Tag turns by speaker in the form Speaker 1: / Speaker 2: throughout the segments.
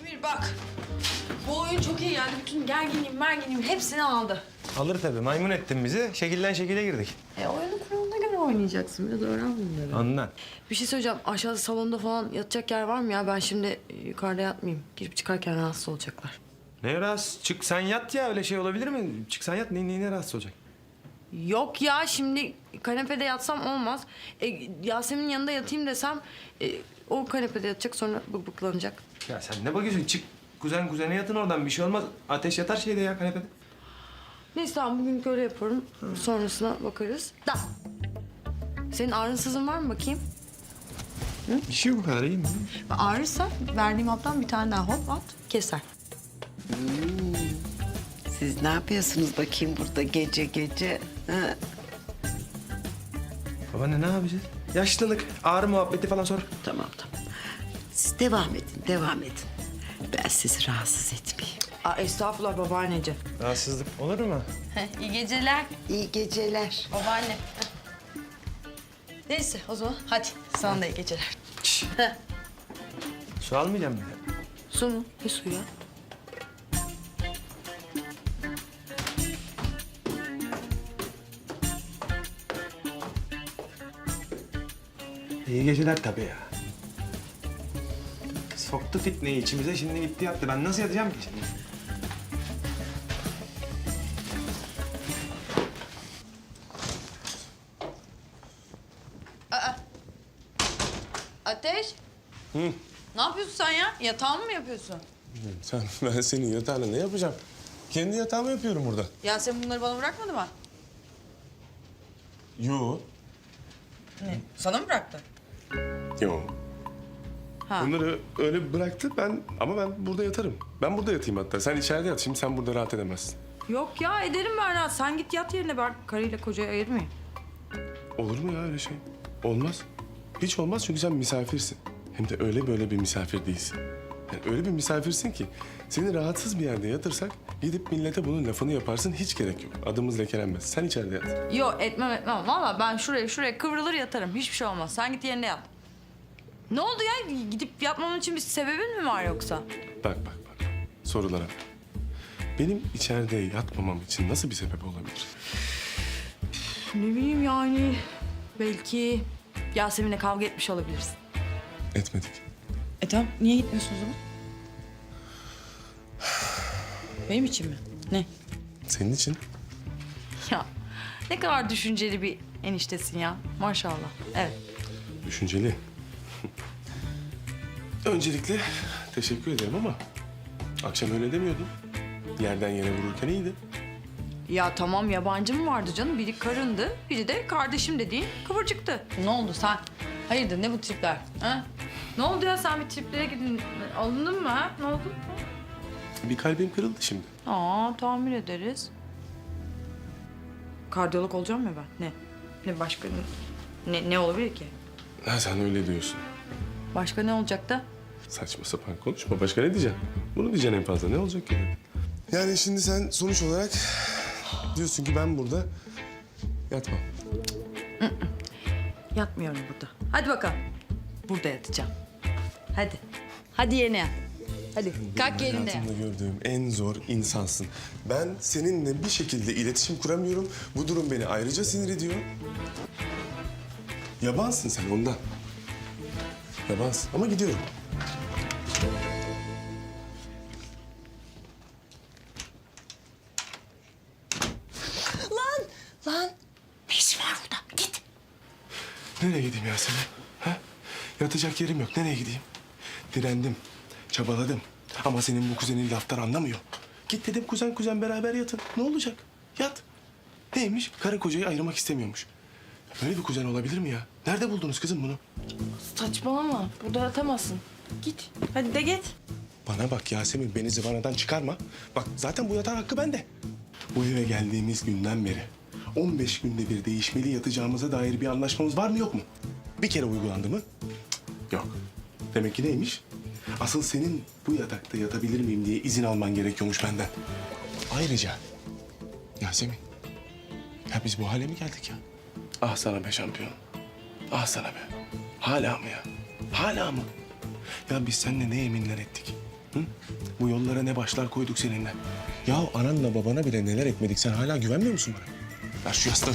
Speaker 1: Demir bak. Bu oyun çok iyi geldi. Bütün gerginliğim, merginliğim hepsini aldı.
Speaker 2: Alır tabii. Maymun ettin bizi. Şekilden şekile girdik.
Speaker 1: E oyunun kuralına göre oynayacaksın. Biraz öğren bunları.
Speaker 2: Anla.
Speaker 1: Bir şey söyleyeceğim. Aşağıda salonda falan yatacak yer var mı ya? Ben şimdi yukarıda yatmayayım. Girip çıkarken rahatsız olacaklar.
Speaker 2: Ne rahatsız? Çık sen yat ya. Öyle şey olabilir mi? Çık sen yat. Ne, neyine rahatsız olacak?
Speaker 1: Yok ya şimdi kanepede yatsam olmaz. E, Yasemin'in yanında yatayım desem e, o kanepede yatacak sonra bıklanacak.
Speaker 2: Ya sen ne bakıyorsun? Çık kuzen kuzene yatın oradan. Bir şey olmaz. Ateş yatar şeyde ya kanepede.
Speaker 1: Neyse tamam bugün öyle yaparım. Sonrasına bakarız. Da. Senin ağrınsızın var mı bakayım?
Speaker 2: Bir şey bu kadar iyi mi?
Speaker 1: Ağrırsa verdiğim haptan bir tane daha hop at keser.
Speaker 3: Siz ne yapıyorsunuz bakayım burada gece gece? Ha?
Speaker 2: Babaanne ne yapacağız? Yaşlılık, ağrı muhabbeti falan sor.
Speaker 3: Tamam tamam. Siz devam edin, devam edin. Ben sizi rahatsız etmeyeyim.
Speaker 1: Aa, estağfurullah babaanneci.
Speaker 2: Rahatsızlık olur mu?
Speaker 1: İyi geceler
Speaker 3: İyi geceler.
Speaker 1: babaanne. Neyse o zaman hadi sana da iyi geceler.
Speaker 2: Su almayacağım mı?
Speaker 1: Su mu? Ne suyu ya?
Speaker 2: İyi geceler tabii ya. Soktu fitneyi içimize şimdi gitti yattı. Ben nasıl yatacağım ki şimdi?
Speaker 1: Ateş. Ne yapıyorsun sen ya? Yatağımı mı yapıyorsun?
Speaker 4: Sen, ben senin yatağına ne yapacağım? Kendi yatağımı yapıyorum burada.
Speaker 1: Ya sen bunları bana bırakmadı mı?
Speaker 4: Yo.
Speaker 1: Ne? Sana mı bıraktı?
Speaker 4: Yo.
Speaker 1: Ha.
Speaker 4: Bunları öyle bıraktı ben ama ben burada yatarım. Ben burada yatayım hatta. Sen içeride yat. Şimdi sen burada rahat edemezsin.
Speaker 1: Yok ya ederim ben rahat. Sen git yat yerine ben karıyla kocayı ayırmayayım.
Speaker 4: Olur mu ya öyle şey? Olmaz. Hiç olmaz çünkü sen misafirsin. Hem de öyle böyle bir misafir değilsin. Yani öyle bir misafirsin ki seni rahatsız bir yerde yatırsak gidip millete bunun lafını yaparsın hiç gerek yok. Adımız lekelenmez. Sen içeride yat.
Speaker 1: Yok etmem etmem. Valla ben şuraya şuraya kıvrılır yatarım. Hiçbir şey olmaz. Sen git yerine yat. Ne oldu ya? Gidip yatmam için bir sebebin mi var yoksa?
Speaker 4: Bak bak bak. Sorulara. Benim içeride yatmamam için nasıl bir sebep olabilir?
Speaker 1: Ne bileyim yani. Belki Yasemin'le kavga etmiş olabilirsin.
Speaker 4: Etmedik.
Speaker 1: E tamam. Niye gitmiyorsun o zaman? Benim için mi? Ne?
Speaker 4: Senin için
Speaker 1: Ya ne kadar düşünceli bir eniştesin ya. Maşallah. Evet.
Speaker 4: düşünceli. Öncelikle teşekkür ederim ama akşam öyle demiyordun. Yerden yere vururken iyiydi.
Speaker 1: Ya tamam yabancı mı vardı canım? Biri karındı, biri de kardeşim dediğin kıvırcıktı. Ne oldu sen? Hayırdır ne bu tripler? Ha? Ne oldu ya sen bir triplere gidin. Alındın mı ha? Ne oldu?
Speaker 4: Bir kalbim kırıldı şimdi.
Speaker 1: Aa tahmin ederiz. Kardiyolog olacağım ya ben. Ne? Ne başka ne, ne olabilir ki?
Speaker 4: Ha, sen öyle diyorsun.
Speaker 1: Başka ne olacak da?
Speaker 4: Saçma sapan konuşma. Başka ne diyeceksin? Bunu diyeceksin en fazla. Ne olacak ki? Yani şimdi sen sonuç olarak diyorsun ki ben burada yatmam.
Speaker 1: Yatmıyorum burada. Hadi bakalım. Burada yatacağım. Hadi. Hadi yerine. Hadi kalk yerine yat.
Speaker 4: Hayatımda gördüğüm en zor insansın. Ben seninle bir şekilde iletişim kuramıyorum. Bu durum beni ayrıca sinir ediyor. Yabansın sen ondan. Yabansın ama gidiyorum.
Speaker 3: Ne işin var burada? Git.
Speaker 4: Nereye gideyim Yasemin? Ha? Yatacak yerim yok. Nereye gideyim? Direndim, çabaladım. Ama senin bu kuzenin laftan anlamıyor. Git dedim kuzen kuzen beraber yatın. Ne olacak? Yat. Neymiş? Karı kocayı ayırmak istemiyormuş. Böyle bir kuzen olabilir mi ya? Nerede buldunuz kızım bunu?
Speaker 1: Saçmalama. Burada yatamazsın. Git. Hadi de git.
Speaker 4: Bana bak Yasemin beni zıvanadan çıkarma. Bak zaten bu yatağın hakkı bende. Bu eve geldiğimiz günden beri 15 günde bir değişmeli yatacağımıza dair bir anlaşmamız var mı yok mu? Bir kere uygulandı mı? Yok. Demek ki neymiş? Asıl senin bu yatakta yatabilir miyim diye izin alman gerekiyormuş benden. Ayrıca Yasemin ya biz bu hale mi geldik ya? Ah sana be şampiyon. Ah sana be. Hala mı ya? Hala mı? Ya biz seninle ne yeminler ettik? Hı? başlara ne başlar koyduk seninle. Ya ananla babana bile neler etmedik. Sen hala güvenmiyor musun bana? Ver şu yastığı.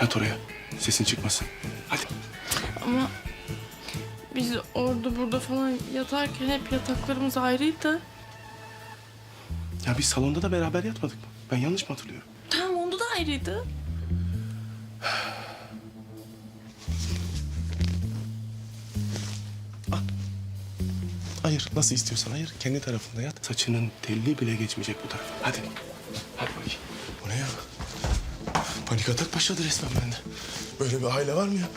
Speaker 4: Yat oraya. Sesin çıkmasın. Hadi.
Speaker 5: Ama biz orada burada falan yatarken hep yataklarımız ayrıydı.
Speaker 4: Ya biz salonda da beraber yatmadık mı? Ben yanlış mı hatırlıyorum?
Speaker 5: Tamam onda da ayrıydı.
Speaker 4: Hayır, nasıl istiyorsan hayır. Kendi tarafında yat. Saçının telli bile geçmeyecek bu tarafa. Hadi. Hadi bakayım. Bu ne ya? Panik atak başladı resmen bende. Böyle bir aile var mı ya?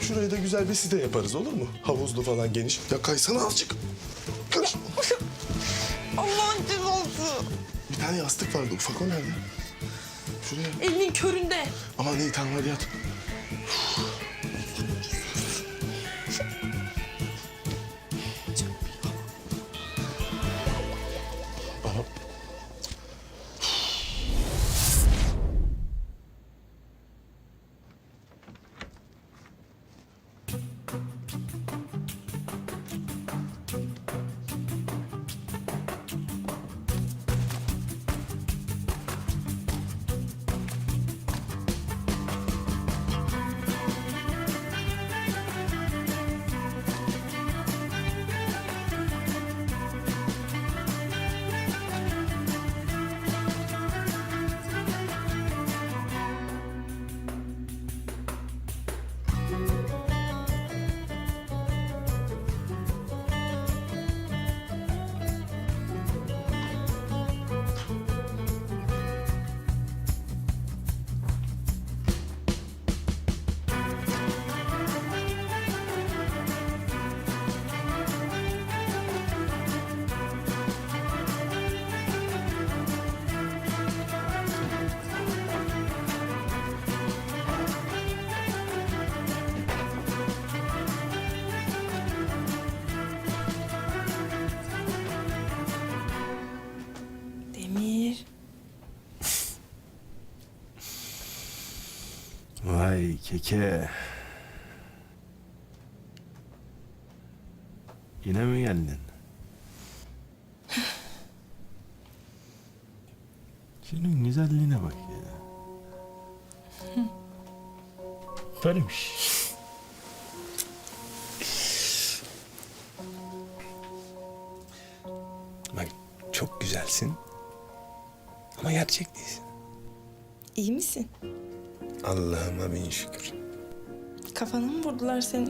Speaker 4: Şuraya da güzel bir site yaparız olur mu? Havuzlu falan geniş. Ya kaysana azıcık. Kır.
Speaker 5: Allah'ın cezası.
Speaker 4: Bir tane yastık vardı ufak o nerede? Şuraya.
Speaker 5: Elinin köründe.
Speaker 4: Aman iyi tamam hadi yat. Bana...
Speaker 2: keke. Yine mi geldin? Şunun güzelliğine bak ya. Böylemiş. Bak çok güzelsin. Ama gerçek değilsin.
Speaker 5: İyi misin?
Speaker 2: Allah'ıma bin şükür.
Speaker 5: Kafana mı vurdular seni?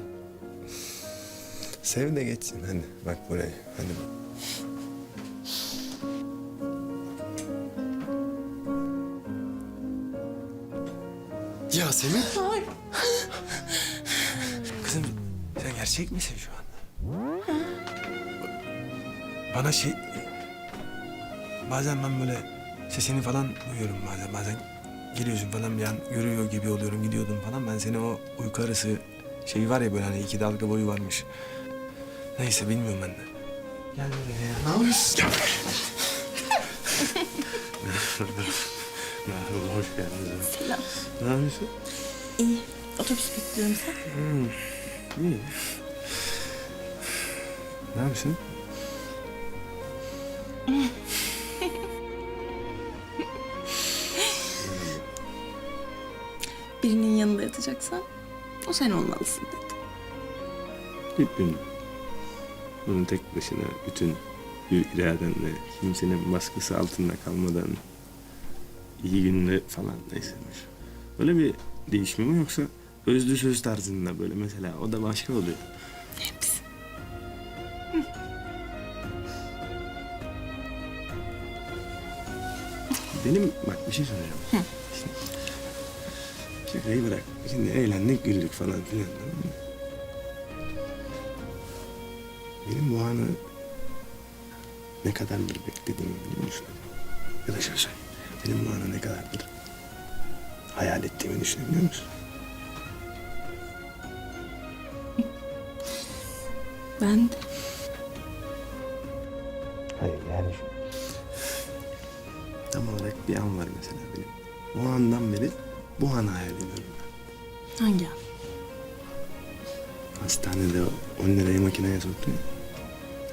Speaker 2: Sev de geçsin hadi. Bak buraya. Hadi. Yasemin.
Speaker 5: Hayır.
Speaker 2: Kızım sen gerçek misin şu anda? Bana şey... Bazen ben böyle sesini falan duyuyorum bazen. Bazen geliyorsun falan bir an görüyor gibi oluyorum gidiyordum falan. Ben seni o uyku arası şey var ya böyle hani iki dalga boyu varmış. Neyse bilmiyorum ben de. Gel buraya ya. Ne yapıyorsun? Gel Merhaba, hoş geldiniz.
Speaker 5: Selam.
Speaker 2: Ne yapıyorsun?
Speaker 5: İyi. Otobüs bekliyorum sen.
Speaker 2: İyi. Ne yapıyorsun?
Speaker 5: Birinin yanında yatacaksan o sen olmalısın dedi.
Speaker 6: Gün bunu tek başına bütün bir iradenle kimsenin baskısı altında kalmadan iyi günde falan neysemiş. Öyle bir değişme mi yoksa özlü söz tarzında böyle mesela o da başka oluyor.
Speaker 5: Hepsi.
Speaker 6: Benim bak bir şey soracağım. Şimdi, şakayı bırak. Şimdi eğlendik güldük falan filan. Benim bu anı ne kadardır beklediğimi biliyor musun? Ya da şöyle. Benim bu anı ne kadardır hayal ettiğimi düşünebiliyor musun?
Speaker 5: Ben de. Hangi an?
Speaker 2: Hastanede 10 lirayı makineye soktu.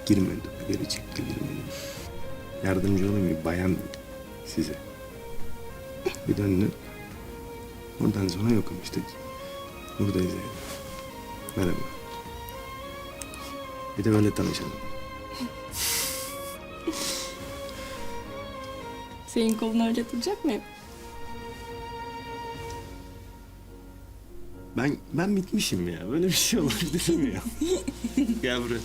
Speaker 2: Girmedi. Geri çıktı girmedi. Yardımcı olayım bir bayan size. Bir döndü. Oradan sonra yokum işte. Buradayız yani. Merhaba. Bir de böyle tanışalım.
Speaker 5: Senin kolunu öyle tutacak mıyım?
Speaker 2: Ben ben bitmişim ya. Böyle bir şey olabilir mi ya? Gel buraya.